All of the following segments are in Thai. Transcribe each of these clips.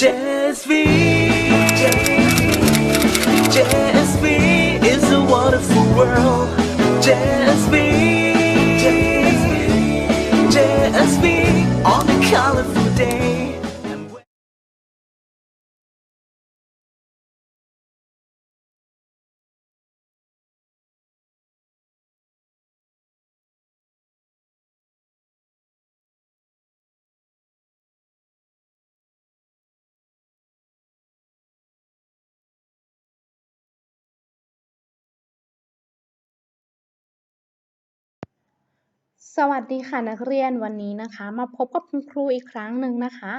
Jazz be, jazz be, is a wonderful world. Jazz be. สวัสดีค่ะนักเรียนวันนี้นะคะ มาพบกับคุณครูอีกครั้งหนึ่งนะคะ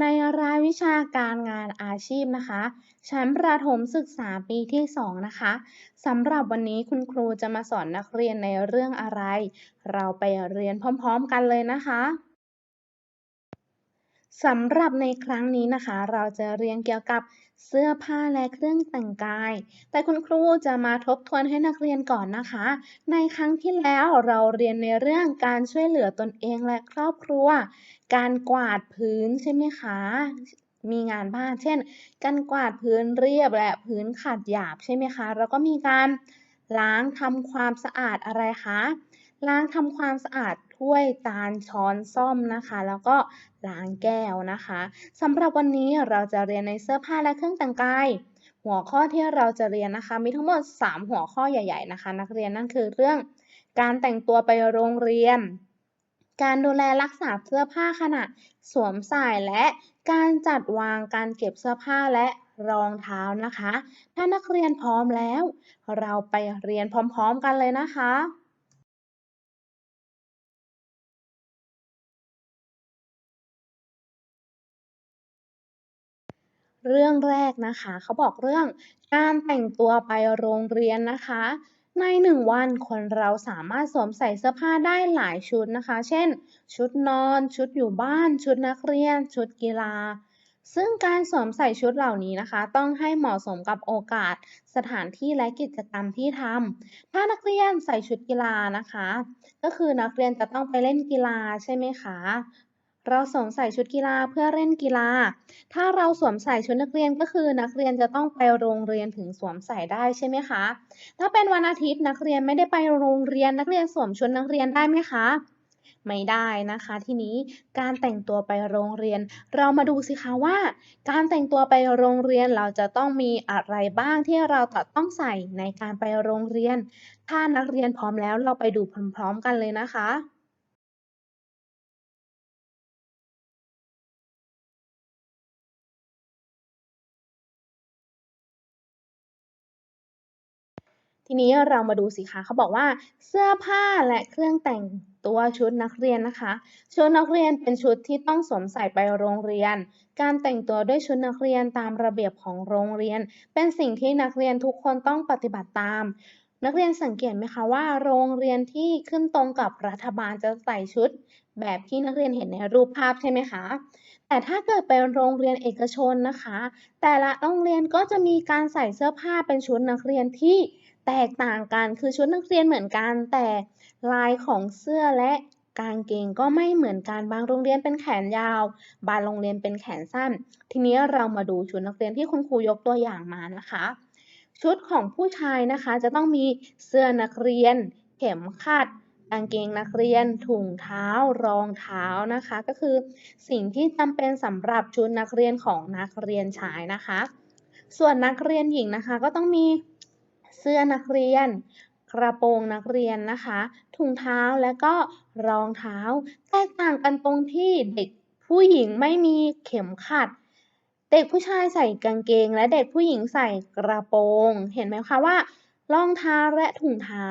ในรายวิชาการงานอาชีพนะคะ ชั้นประถมศึกษาปีที่ 2 นะคะสำหรับวันนี้คุณครูจะมาสอนนักเรียนในเรื่องอะไร เราไปเรียนพร้อมๆกันเลยนะคะสำหรับในครั้งนี้นะคะ เราจะเรียนเกี่ยวกับ เสื้อผ้าและเครื่องแต่งกาย แต่คุณครูจะมาทบทวนให้นักเรียนก่อนนะคะ ในครั้งที่แล้วเราเรียนในเรื่องการช่วยเหลือตนเองและครอบครัว การกวาดพื้นใช่ไหมคะ มีงานบ้าน เช่น การกวาดพื้นเรียบและพื้นขัดหยาบใช่ไหมคะ แล้วก็มีการล้างทำความสะอาดอะไรคะ ล้างทำความสะอาด ถ้วยจานช้อนซ่อมนะคะ แล้วก็ล้างแก้วนะคะสำหรับวันนี้เราจะเรียนในเสื้อผ้าและเครื่องแต่งกาย หัวข้อที่เราจะเรียนนะคะ มีทั้งหมด 3 หัวข้อใหญ่ๆนะคะ นักเรียนนั่นคือเรื่องการแต่งตัวไปโรงเรียน การดูแลรักษาเสื้อผ้าขณะสวมใส่และการจัดวางการเก็บเสื้อผ้าและรองเท้านะคะ ถ้านักเรียนพร้อมแล้ว เราไปเรียนพร้อมๆกันเลยนะคะ เรื่องแรกนะคะ เขาบอกเรื่องการแต่งตัวไปโรงเรียนนะคะ ในหนึ่งวันคนเราสามารถสวมใส่เสื้อผ้าได้หลายชุดนะคะ เช่น ชุดนอน ชุดอยู่บ้าน ชุดนักเรียน ชุดกีฬา ซึ่งการสวมใส่ชุดเหล่านี้นะคะ ต้องให้เหมาะสมกับโอกาส สถานที่และกิจกรรมที่ทำถ้านักเรียนใส่ชุดกีฬานะคะ ก็คือนักเรียนจะต้องไปเล่นกีฬาใช่ไหมคะ เราสวมใส่ชุดกีฬาเพื่อเล่นกีฬา ถ้าเราสวมใส่ชุดนักเรียนก็คือ นักเรียนจะต้องไปโรงเรียนถึงสวมใส่ได้ใช่ไหมคะ ถ้าเป็นวันอาทิตย์นักเรียนไม่ได้ไปโรงเรียนนักเรียนสวมชุดนักเรียนได้ไหมคะ ไม่ได้นะคะ ทีนี้การแต่งตัวไปโรงเรียน เรามาดูสิคะว่า การแต่งตัวไปโรงเรียนเราจะต้องมีอะไรบ้างที่เราจะต้องใส่ในการไปโรงเรียน ถ้านักเรียนพร้อมแล้วเราไปดูพร้อมๆกันเลยนะคะ ทีนี้เรามาดูสิคะเขาบอกว่าเสื้อผ้าและเครื่องแต่งตัวชุดนักเรียนนะคะ ชุดนักเรียนเป็นชุดที่ต้องสวมใส่ไปโรงเรียน การแต่งตัวด้วยชุดนักเรียนตามระเบียบของโรงเรียน เป็นสิ่งที่นักเรียนทุกคนต้องปฏิบัติตาม นักเรียนสังเกตไหมคะว่า โรงเรียนที่ขึ้นตรงกับรัฐบาลจะใส่ชุด แบบที่นักเรียนเห็นในรูปภาพใช่ไหมคะแต่ถ้าเกิดเป็นโรงเรียนเอกชนนะคะ แต่ละโรงเรียนก็จะมีการใส่เสื้อผ้าเป็นชุดนักเรียนที่ แตกต่างกันคือชุดนักเรียนเหมือนกัน แต่ลายของเสื้อและกางเกงก็ไม่เหมือนกันบางโรงเรียนเป็นแขนยาว บางโรงเรียนเป็นแขนสั้น ทีนี้เรามาดูชุดนักเรียนที่คุณครูยกตัวอย่างมานะคะ ชุดของผู้ชายนะคะจะต้องมีเสื้อนักเรียน เข็มขัดกางเกงนักเรียน ถุงเท้ารองเท้านะคะ ก็คือสิ่งที่จำเป็นสำหรับชุดนักเรียนของนักเรียนชายนะคะ ส่วนนักเรียนหญิงนะคะก็ต้องมี สื้อนักเรียน กระโปรงนักเรียนนะคะ ถุงเท้าและก็รองเท้า แตกต่างกันตรงที่เด็กผู้หญิงไม่มีเข็มขัด เด็กผู้ชายใส่กางเกง และเด็กผู้หญิงใส่กระโปรง เห็นไหมคะว่ารองเท้าและถุงเท้า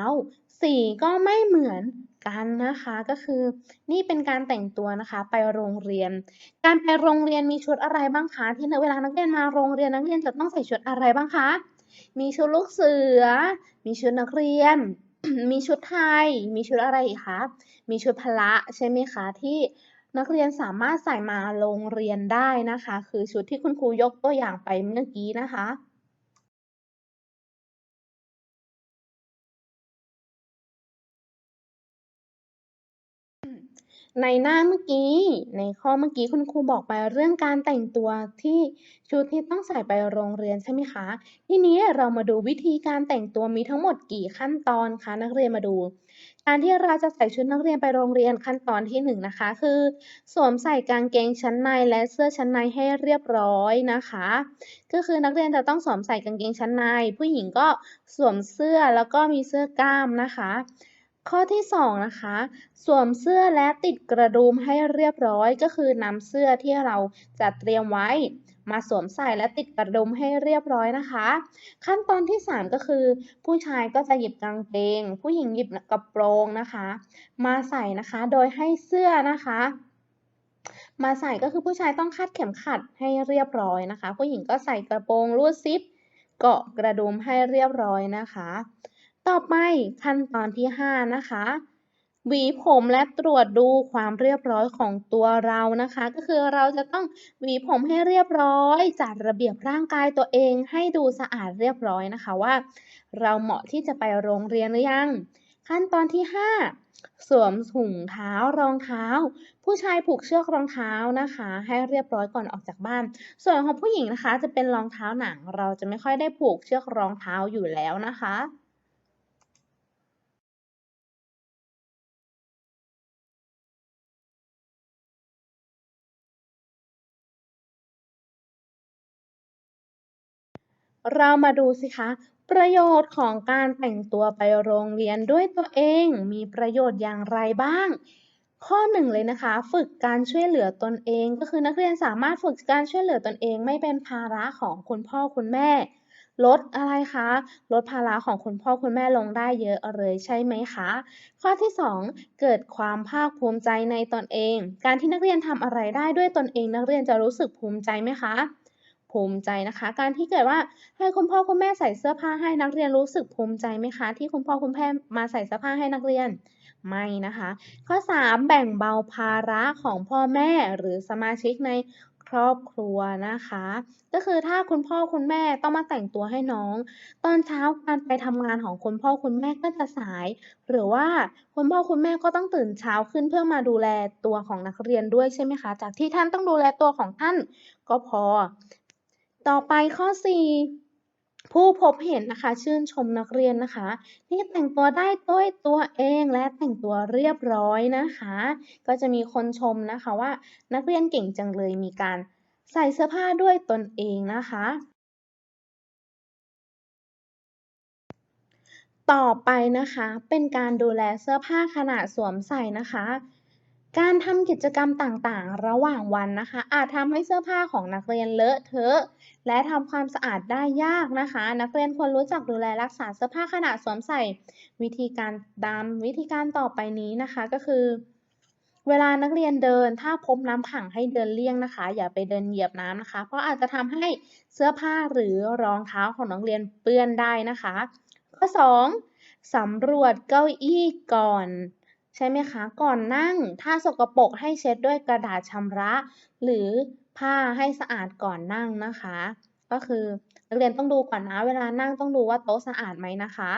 สีก็ไม่เหมือนกันนะคะก็คือ นี่เป็นการแต่งตัวนะคะไปโรงเรียน การไปโรงเรียนมีชุดอะไรบ้างคะที่เวลานักเรียนมาโรงเรียนนักเรียนจะต้องใส่ชุดอะไรบ้างคะ มีชุดลูกเสือ มีชุดนักเรียน มีชุดไทย มีชุดอะไรอีกคะ มีชุดพละใช่ไหมคะที่นักเรียนสามารถใส่มาโรงเรียนได้นะคะ คือชุดที่คุณครูยกตัวอย่างไปเมื่อกี้นะคะ ในหน้าเมื่อกี้ ในข้อเมื่อกี้คุณครูบอกไปเรื่องการแต่งตัวที่ชุดที่ต้องใส่ไปโรงเรียนใช่ไหมคะ ทีนี้เรามาดูวิธีการแต่งตัวมีทั้งหมดกี่ขั้นตอนคะนักเรียนมาดู การที่เราจะใส่ชุดนักเรียนไปโรงเรียนขั้นตอนที่หนึ่งนะคะคือ สวมใส่กางเกงชั้นในและเสื้อชั้นในให้เรียบร้อยนะคะ ก็คือนักเรียนจะต้องสวมใส่กางเกงชั้นใน ผู้หญิงก็สวมเสื้อแล้วก็มีเสื้อกล้ามนะคะ ข้อที่สองนะคะสวมเสื้อและติดกระดุมให้เรียบร้อยก็คือนำเสื้อที่เราจัดเตรียมไว้ มาสวมใส่และติดกระดุมให้เรียบร้อยนะคะ ขั้นตอนที่สามก็คือ ผู้ชายก็จะหยิบกางเกง ผู้หญิงหยิบกระโปรงนะคะ มาใส่นะคะโดยให้เสื้อนะคะมาใส่ก็คือผู้ชายต้องคาดเข็มขัดให้เรียบร้อยนะคะ ผู้หญิงก็ใส่กระโปรงรูดซิป เกาะกระดุมให้เรียบร้อยนะคะ ต่อไปขั้นตอนที่ 5 นะคะ หวีผมและตรวจดูความเรียบร้อยของตัวเรานะคะ ก็คือเราจะต้องหวีผมให้เรียบร้อยจัดระเบียบร่างกายตัวเองให้ดูสะอาดเรียบร้อยนะคะว่า เราเหมาะที่จะไปโรงเรียนหรือยัง ขั้นตอนที่ 5สวมถุงเท้ารองเท้า ผู้ชายผูกเชือกรองเท้านะคะ ให้เรียบร้อยก่อนออกจากบ้าน ส่วนของผู้หญิงนะคะ จะเป็นรองเท้าหนัง เราจะไม่ค่อยได้ผูกเชือกรองเท้าอยู่แล้วนะคะ เรามาดูสิคะ ประโยชน์ของการแต่งตัวไปโรงเรียนด้วยตัวเองมีประโยชน์อย่างไรบ้าง ข้อหนึ่งเลยนะคะ ฝึกการช่วยเหลือตนเอง ก็คือนักเรียนสามารถฝึกการช่วยเหลือตนเอง ไม่เป็นภาระของคุณพ่อคุณแม่ ลดอะไรคะ ลดภาระของคุณพ่อคุณแม่ลงได้เยอะเลยใช่ไหมคะ ข้อที่ 2 เกิดความภาคภูมิใจในตนเอง การที่นักเรียนทำอะไรได้ด้วยตนเอง นักเรียนจะรู้สึกภูมิใจไหมคะ ภูมิใจนะคะ การที่เกิดว่าให้คุณพ่อคุณแม่ใส่เสื้อผ้าให้นักเรียนรู้สึกภูมิใจไหมคะ ที่คุณพ่อคุณแม่มาใส่เสื้อผ้าให้นักเรียนไม่นะคะ ข้อ 3 แบ่งเบาภาระของพ่อแม่หรือสมาชิกในครอบครัวนะคะ ก็คือถ้าคุณพ่อคุณแม่ต้องมาแต่งตัวให้น้อง ตอนเช้าการไปทำงานของคุณพ่อคุณแม่ก็จะสาย หรือว่าคุณพ่อคุณแม่ก็ต้องตื่นเช้าขึ้นเพื่อมาดูแลตัวของนักเรียนด้วยใช่ไหมคะ จากที่ท่านต้องดูแลตัวของท่านก็พอ ต่อไปข้อ 4 ผู้พบเห็นนะคะ ชื่นชมนักเรียนนะคะที่แต่งตัวได้ด้วยตัวเองและแต่งตัวเรียบร้อยนะคะ ก็จะมีคนชมนะคะว่า นักเรียนเก่งจังเลยมีการใส่เสื้อผ้าด้วยตนเองนะคะต่อไปนะคะเป็นการดูแลเสื้อผ้าขณะสวมใส่นะคะ การทำกิจกรรมต่างๆ ระหว่างวันนะคะ อาจทำให้เสื้อผ้าของนักเรียนเลอะเทอะ และทำความสะอาดได้ยากนะคะ นักเรียนควรรู้จักดูแลรักษาเสื้อผ้าขณะสวมใส่ วิธีการตามวิธีการต่อไปนี้นะคะก็คือ เวลานักเรียนเดินถ้าพบน้ำขังให้เดินเลี่ยงนะคะ อย่าไปเดินเหยียบน้ำนะคะ เพราะอาจจะทำให้เสื้อผ้าหรือรองเท้าของนักเรียนเปื้อนได้นะคะ ข้อ 2 สำรวจเก้าอี้ก่อน ใช่ไหมคะ ก่อนนั่งถ้าสกปรกให้เช็ดด้วยกระดาษชำระ หรือผ้าให้สะอาดก่อนนั่งนะคะ ก็คือนักเรียนต้องดูก่อนนะเวลานั่งต้องดูว่าโต๊ะสะอาดไหมนะคะ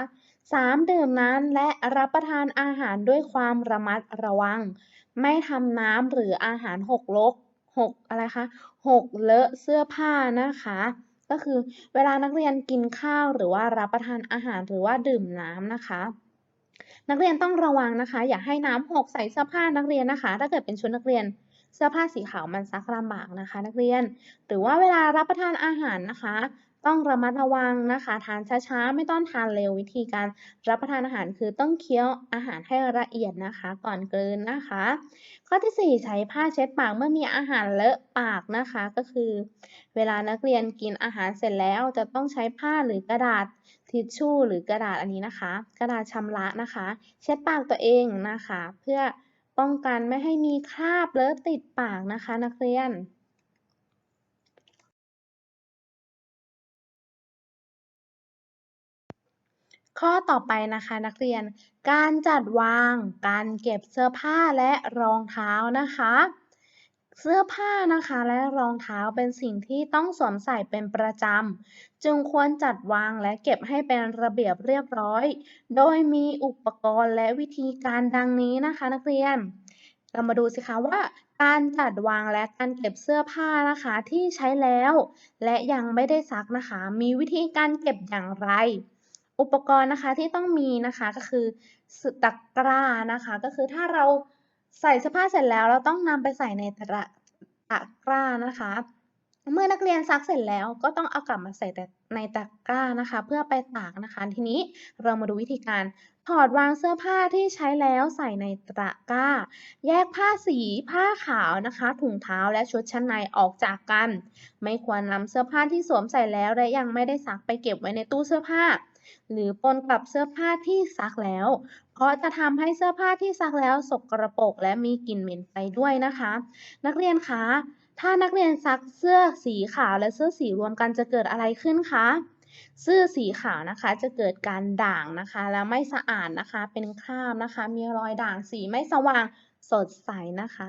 3. ดื่มน้ำและรับประทานอาหารด้วยความระมัดระวัง ไม่ทำน้ำหรืออาหารหกลกหกอะไรคะหกเลอะเสื้อผ้านะคะ ก็คือเวลานักเรียนกินข้าวหรือว่ารับประทานอาหารหรือว่าดื่มน้ำนะคะ นักเรียนต้องระวังนะคะ อย่าให้น้ำหกใส่เสื้อผ้านักเรียนนะคะ ถ้าเกิดเป็นชุดนักเรียนเสื้อผ้าสีขาวมันซักลำบากนะคะ นักเรียน หรือว่าเวลารับประทานอาหารนะคะ ต้องระมัดระวังนะคะ ทานช้าๆ ไม่ต้องทานเร็ววิธีการรับประทานอาหารคือต้องเคี้ยวอาหารให้ละเอียดนะคะ ก่อนกลืนนะคะ ข้อที่ 4 ใช้ผ้าเช็ดปากเมื่อมีอาหารเลอะปากนะคะ ก็คือ เวลานักเรียนกินอาหารเสร็จแล้วจะต้องใช้ผ้าหรือกระดาษทิชชู่หรือกระดาษอันนี้นะคะ กระดาษชำระนะคะ เช็ดปากตัวเองนะคะ เพื่อป้องกันไม่ให้มีคราบเลอะติดปากนะคะ นักเรียน ข้อต่อไปนะคะนักเรียน การจัดวาง การเก็บเสื้อผ้าและรองเท้านะคะ เสื้อผ้านะคะและรองเท้าเป็นสิ่งที่ต้องสวมใส่เป็นประจำ จึงควรจัดวางและเก็บให้เป็นระเบียบเรียบร้อย โดยมีอุปกรณ์และวิธีการดังนี้นะคะ นักเรียน เรามาดูสิคะว่าการจัดวางและการเก็บเสื้อผ้านะคะที่ใช้แล้ว และยังไม่ได้ซักนะคะ มีวิธีการเก็บอย่างไร อุปกรณ์นะคะที่ต้องมีนะคะก็คือตะกร้านะคะ ก็คือถ้าเราใส่เสื้อผ้าเสร็จแล้ว เราต้องนำไปใส่ในตะกร้าตะกร้านะคะ เมื่อนักเรียนซักเสร็จแล้วก็ต้องเอากลับมาใส่ในตะกร้านะคะ เพื่อไปตากนะคะ ทีนี้เรามาดูวิธีการถอดวางเสื้อผ้าที่ใช้แล้วใส่ในตะกร้า แยกผ้าสีผ้าขาวนะคะ ถุงเท้าและชุดชั้นในออกจากกัน ไม่ควรนำเสื้อผ้าที่สวมใส่แล้วและยังไม่ได้ซักไปเก็บไว้ในตู้เสื้อผ้า หรือปนกับเสื้อผ้าที่ซักแล้ว เพราะจะทำให้เสื้อผ้าที่ซักแล้วสกรปรกและมีกลิ่นเหม็นไปด้วยนะคะ นักเรียนคะถ้านักเรียนซักเสื้อสีขาวและเสื้อสีรวมกันจะเกิดอะไรขึ้นคะเสื้อสีขาวนะคะจะเกิดการด่างนะคะ แล้วไม่สะอาดนะคะ เป็นคราบนะคะ มีรอยด่างสีไม่สว่างสดใสนะคะ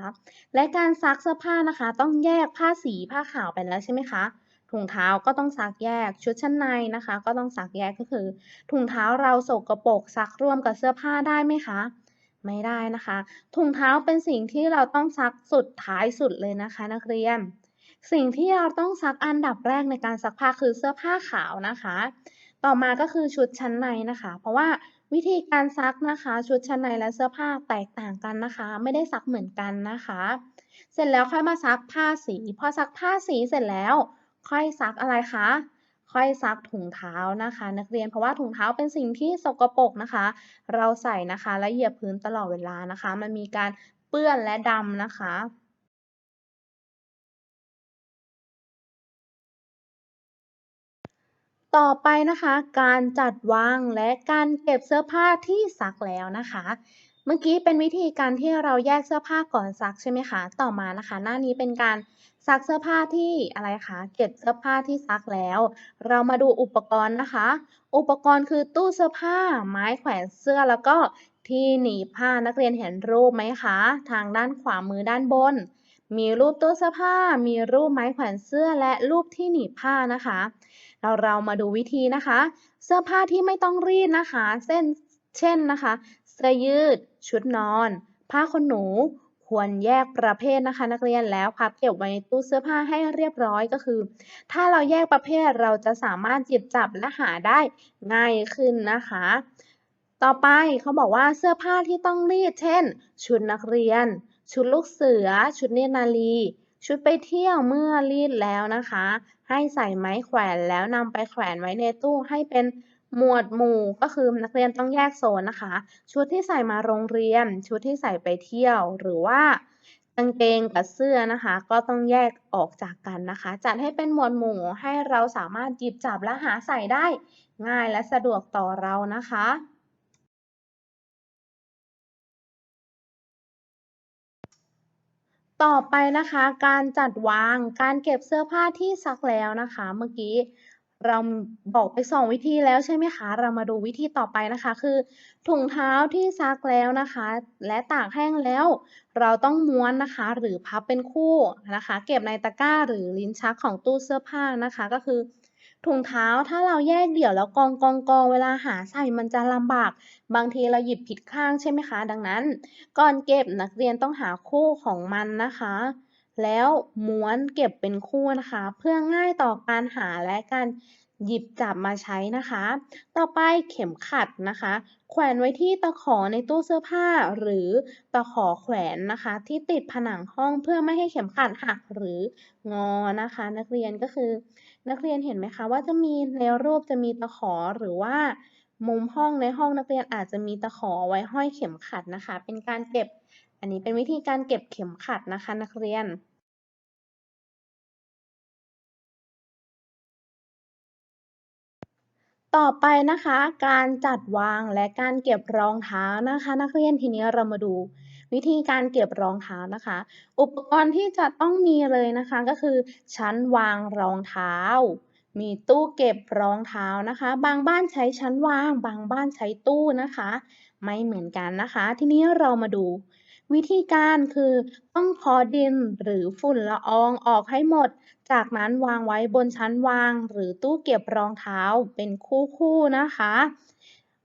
และการซักเสื้อผ้านะคะ ต้องแยกผ้าสีผ้าขาวไปแล้วใช่ไหมคะ ถุงเท้าก็ต้องซักแยก ชุดชั้นในนะคะ ก็ต้องซักแยกก็คือ ถุงเท้าเราสกปรกซักร่วมกับเสื้อผ้าได้ไหมคะไม่ได้นะคะ ถุงเท้าเป็นสิ่งที่เราต้องซักสุดท้ายสุดเลยนะคะ นักเรียน สิ่งที่เราต้องซักอันดับแรกในการซักผ้าคือเสื้อผ้าขาวนะคะ ต่อมาก็คือชุดชั้นในนะคะ เพราะว่าวิธีการซักนะคะ ชุดชั้นในและเสื้อผ้าแตกต่างกันนะคะ ไม่ได้ซักเหมือนกันนะคะ เสร็จแล้วค่อยมาซักผ้าสี พอซักผ้าสีเสร็จแล้ว ค่อยซักอะไรคะ ค่อยซักถุงเท้านะคะ นักเรียนเพราะว่าถุงเท้าเป็นสิ่งที่สกปรกนะคะ เราใส่นะคะและเหยียบพื้นตลอดเวลานะคะ มันมีการเปื้อนและดำนะคะต่อไปนะคะการจัดวางและการเก็บเสื้อผ้าที่ซักแล้วนะคะ เมื่อกี้เป็นวิธีการที่เราแยกเสื้อผ้าก่อนซักใช่ไหมคะต่อมานะคะ หน้านี้เป็นการ ซักเสื้อผ้าที่อะไรคะเก็บเสื้อผ้าที่ซักแล้ว เรามาดูอุปกรณ์นะคะ อุปกรณ์คือตู้เสื้อผ้า ไม้แขวนเสื้อแล้วก็ที่หนีบผ้านักเรียนเห็นรูปไหมคะ ทางด้านขวามือด้านบน มีรูปตู้เสื้อผ้า มีรูปไม้แขวนเสื้อและรูปที่หนีบผ้านะคะ เราเรามาดูวิธีนะคะ เสื้อผ้าที่ไม่ต้องรีดนะคะ เส้นเช่นนะคะ เสื้อยืด ชุดนอน ผ้าขนหนู ควรแยกประเภทนะคะ นักเรียนแล้วพับเก็บไว้ในตู้เสื้อผ้าให้เรียบร้อยก็คือ ถ้าเราแยกประเภทเราจะสามารถหยิบจับและหาได้ง่ายขึ้นนะคะ ต่อไปเขาบอกว่าเสื้อผ้าที่ต้องรีด เช่น ชุดนักเรียน ชุดลูกเสือ ชุดเนตรนารีชุดไปเที่ยวเมื่อรีดแล้วนะคะ ให้ใส่ไม้แขวนแล้วนำไปแขวนไว้ในตู้ให้เป็น หมวดหมู่ก็คือนักเรียนต้องแยกโซนนะคะ ชุดที่ใส่มาโรงเรียน ชุดที่ใส่ไปเที่ยว หรือว่ากางเกงกับเสื้อนะคะ ก็ต้องแยกออกจากกันนะคะ จัดให้เป็นหมวดหมู่ให้เราสามารถหยิบจับและหาใส่ได้ง่ายและสะดวกต่อเรานะคะต่อไปนะคะการจัดวางการเก็บเสื้อผ้าที่ซักแล้วนะคะ เมื่อกี้ เราบอกไปสองวิธีแล้วใช่ไหมคะ เรามาดูวิธีต่อไปนะคะ คือ ถุงเท้าที่ซักแล้วนะคะ และตากแห้งแล้ว เราต้องม้วนนะคะ หรือพับเป็นคู่นะคะ เก็บในตะกร้าหรือลิ้นชักของตู้เสื้อผ้านะคะ ก็คือ ถุงเท้าถ้าเราแยกเดี่ยวแล้วกองกองกองเวลาหาใส่มันจะลำบาก บางทีเราหยิบผิดข้างใช่ไหมคะ ดังนั้น ก่อนเก็บนักเรียนต้องหาคู่ของมันนะคะ แล้วม้วนเก็บเป็นคู่นะคะ เพื่อง่ายต่อการหาและการหยิบจับมาใช้นะคะ ต่อไปเข็มขัดนะคะ แขวนไว้ที่ตะขอในตู้เสื้อผ้า หรือตะขอแขวนนะคะ ที่ติดผนังห้องเพื่อไม่ให้เข็มขัดหักหรืองอนะคะ นักเรียนก็คือ นักเรียนเห็นไหมคะว่าจะมีในรูปจะมีตะขอหรือว่า มุมห้องในห้องนักเรียนอาจจะมีตะขอไว้ห้อยเข็มขัดนะคะ เป็นการเก็บ อันนี้เป็นวิธีการเก็บเข็มขัดนะคะ นักเรียน ต่อไปนะคะการจัดวางและการเก็บรองเท้านะคะ นักเรียนทีนี้เรามาดูวิธีการเก็บรองเท้านะคะ อุปกรณ์ที่จะต้องมีเลยนะคะก็คือ ชั้นวางรองเท้า มีตู้เก็บรองเท้านะคะ บางบ้านใช้ชั้นวาง บางบ้านใช้ตู้นะคะ ไม่เหมือนกันนะคะ ทีนี้เรามาดู วิธีการคือต้องเคาะดินหรือฝุ่นละอองออกให้หมด จากนั้นวางไว้บนชั้นวาง หรือตู้เก็บรองเท้าเป็นคู่ๆนะคะ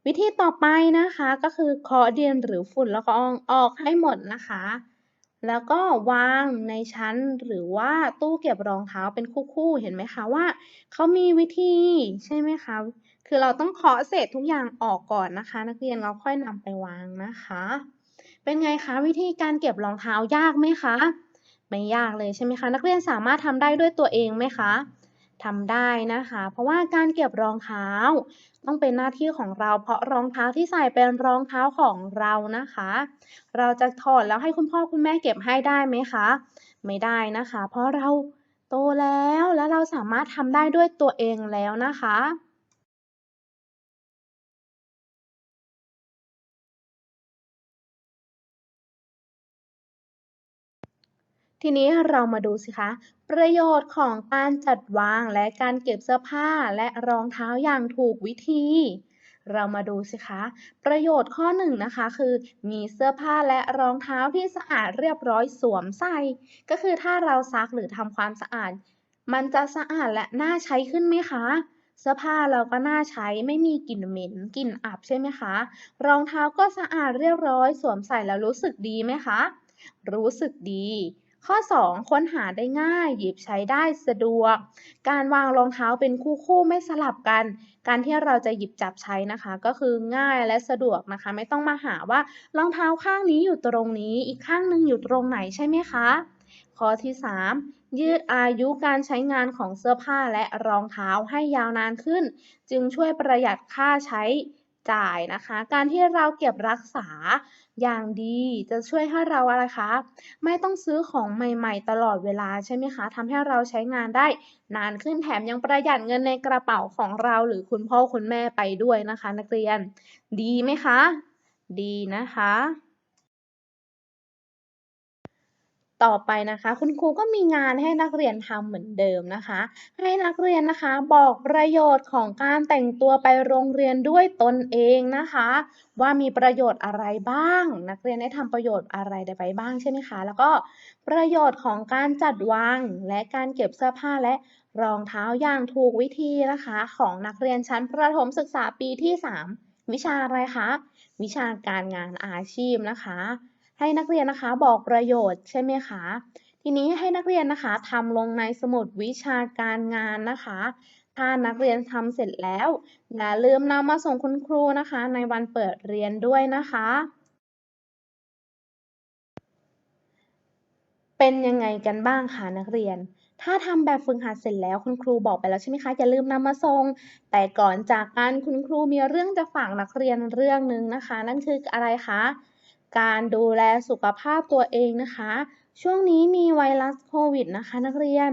วิธีต่อไปนะคะก็คือเคาะดินหรือฝุ่นละอองออกให้หมดนะคะ แล้วก็วางในชั้นหรือว่าตู้เก็บรองเท้าเป็นคู่ๆเห็นไหมคะว่าเขามีวิธีใช่ไหมคะคือเราต้องเคาะเศษทุกอย่างออกก่อนนะคะ นักเรียนเราค่อยนำไปวางนะคะ เป็นไงคะวิธีการเก็บรองเท้ายากไหมคะ ไม่ยากเลยใช่ไหมคะนักเรียนสามารถทำได้ด้วยตัวเองไหมคะทำได้นะคะ เพราะว่าการเก็บรองเท้า ต้องเป็นหน้าที่ของเรา เพราะรองเท้าที่ใส่เป็นรองเท้าของเรานะคะ เราจะถอดแล้วให้คุณพ่อคุณแม่เก็บให้ได้ไหมคะ ไม่ได้นะคะ เพราะเราโตแล้วและเราสามารถทำได้ด้วยตัวเองแล้วนะคะ ทีนี้เรามาดูสิคะ ประโยชน์ของการจัดวางและการเก็บเสื้อผ้าและรองเท้าอย่างถูกวิธี เรามาดูสิคะ ประโยชน์ข้อหนึ่งนะคะคือ มีเสื้อผ้าและรองเท้าที่สะอาดเรียบร้อยสวมใส่ ก็คือถ้าเราซักหรือทำความสะอาด มันจะสะอาดและน่าใช้ขึ้นไหมคะเสื้อผ้าเราก็น่าใช้ไม่มีกลิ่นเหม็นกลิ่นอับใช่ไหมคะ รองเท้าก็สะอาดเรียบร้อย สวมใส่แล้วรู้สึกดีไหมคะ รู้สึกดี ข้อ 2 ค้นหาได้ง่าย หยิบใช้ได้สะดวก การวางรองเท้าเป็นคู่ๆไม่สลับกัน การที่เราจะหยิบจับใช้นะคะ ก็คือง่ายและสะดวกนะคะ ไม่ต้องมาหาว่ารองเท้าข้างนี้อยู่ตรงนี้ อีกข้างหนึ่งอยู่ตรงไหนใช่ไหมคะ ข้อที่ 3 ยืดอายุการใช้งานของเสื้อผ้าและรองเท้าให้ยาวนานขึ้น จึงช่วยประหยัดค่าใช้ จ่ายนะคะ การที่เราเก็บรักษาอย่างดีจะช่วยให้เราอะไรคะ ไม่ต้องซื้อของใหม่ ๆ ตลอดเวลาใช่ไหมคะทำให้เราใช้งานได้นานขึ้นแถมยังประหยัดเงินในกระเป๋าของเราหรือคุณพ่อคุณแม่ไปด้วยนะคะ นักเรียน ดีไหมคะ ดีนะคะ ต่อไปนะคะ คุณครูก็มีงานให้นักเรียนทำเหมือนเดิมนะคะ ให้นักเรียนนะคะบอกประโยชน์ของการแต่งตัวไปโรงเรียนด้วยตนเองนะคะ ว่ามีประโยชน์อะไรบ้าง นักเรียนได้ทำประโยชน์อะไรไปบ้างใช่ไหมคะ แล้วก็ประโยชน์ของการจัดวางและการเก็บเสื้อผ้าและรองเท้าอย่างถูกวิธีนะคะ ของนักเรียนชั้นประถมศึกษาปีที่ 3 วิชาอะไรคะวิชาการงานอาชีพนะคะ ให้นักเรียนนะคะบอกประโยชน์ใช่ไหมคะ ทีนี้ให้นักเรียนนะคะทำลงในสมุดวิชาการงานนะคะ ถ้านักเรียนทำเสร็จแล้วอย่าลืมนำมาส่งคุณครูนะคะ ในวันเปิดเรียนด้วยนะคะ เป็นยังไงกันบ้างคะนักเรียนถ้าทำแบบฝึกหัดเสร็จแล้วคุณครูบอกไปแล้วใช่ไหมคะอย่าลืมนำมาส่งแต่ก่อนจากกันคุณครูมีเรื่องจะฝากนักเรียนเรื่องหนึ่งนะคะ นั่นคืออะไรคะ การดูแลสุขภาพตัวเองนะคะ ช่วงนี้มีไวรัสโควิดนะคะ นักเรียน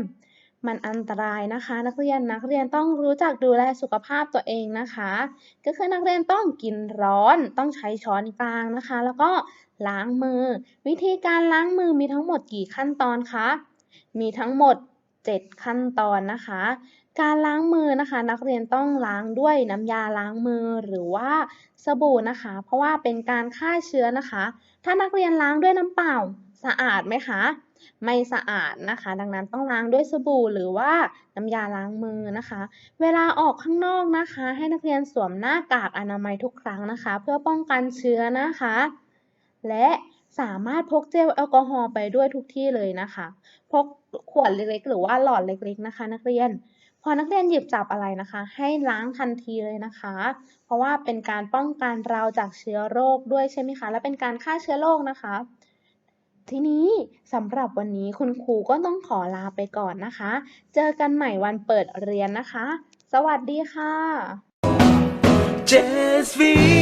มันอันตรายนะคะ นักเรียนนักเรียนต้องรู้จักดูแลสุขภาพตัวเองนะคะ ก็คือนักเรียนต้องกินร้อนต้องใช้ช้อนกลางนะคะ แล้วก็ล้างมือ วิธีการล้างมือมีทั้งหมดกี่ขั้นตอนคะมีทั้งหมด 7 ขั้นตอนนะคะ การล้างมือนะคะ นักเรียนต้องล้างด้วยน้ำยาล้างมือหรือว่าสบู่นะคะ เพราะว่าเป็นการฆ่าเชื้อนะคะ ถ้านักเรียนล้างด้วยน้ำเปล่าสะอาดไหมคะ ไม่สะอาดนะคะ ดังนั้นต้องล้างด้วยสบู่หรือว่าน้ำยาล้างมือนะคะ เวลาออกข้างนอกนะคะ ให้นักเรียนสวมหน้ากากอนามัยทุกครั้งนะคะ เพื่อป้องกันเชื้อนะคะ และสามารถพกเจลแอลกอฮอล์ไปด้วยทุกที่เลยนะคะ พกขวดเล็กๆ หรือว่าหลอดเล็กๆนะคะ นักเรียน พอนักเรียนหยิบจับอะไรนะคะ ให้ล้างทันทีเลยนะคะ เพราะว่าเป็นการป้องกันเราจากเชื้อโรคด้วยใช่ไหมคะ และเป็นการฆ่าเชื้อโรคนะคะ ทีนี้สำหรับวันนี้คุณครูก็ต้องขอลาไปก่อนนะคะ เจอกันใหม่วันเปิดเรียนนะคะ สวัสดีค่ะ JSV JSV